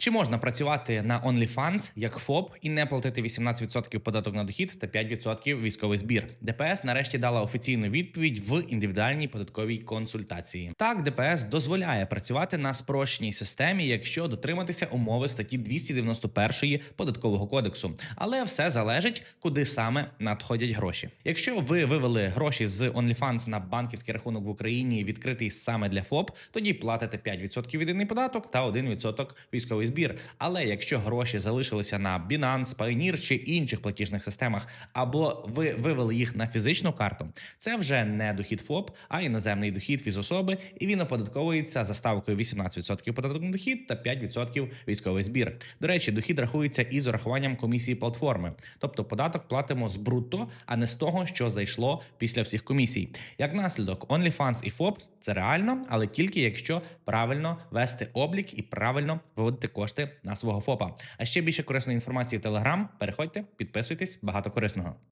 Чи можна працювати на OnlyFans як ФОП і не платити 18% податок на дохід та 5% військовий збір? ДПС нарешті дала офіційну відповідь в індивідуальній податковій консультації. Так, ДПС дозволяє працювати на спрощеній системі, якщо дотриматися умови статті 291 податкового кодексу, але все залежить, куди саме надходять гроші. Якщо ви вивели гроші з OnlyFans на банківський рахунок в Україні, відкритий саме для ФОП, тоді платите 5% єдиний податок та 1% військовий збір. Але якщо гроші залишилися на Binance, Payoneer чи інших платіжних системах, або ви вивели їх на фізичну карту, це вже не дохід ФОП, а іноземний дохід фізособи, і він оподатковується за ставкою 18% податок на дохід та 5% військовий збір. До речі, дохід рахується із урахуванням комісії платформи, тобто податок платимо з брутто, а не з того, що зайшло після всіх комісій. Як наслідок, OnlyFans і ФОП це реально, але тільки якщо правильно вести облік і правильно виводити кошти на свого ФОПа. А ще більше корисної інформації в Телеграм. Переходьте, підписуйтесь, багато корисного.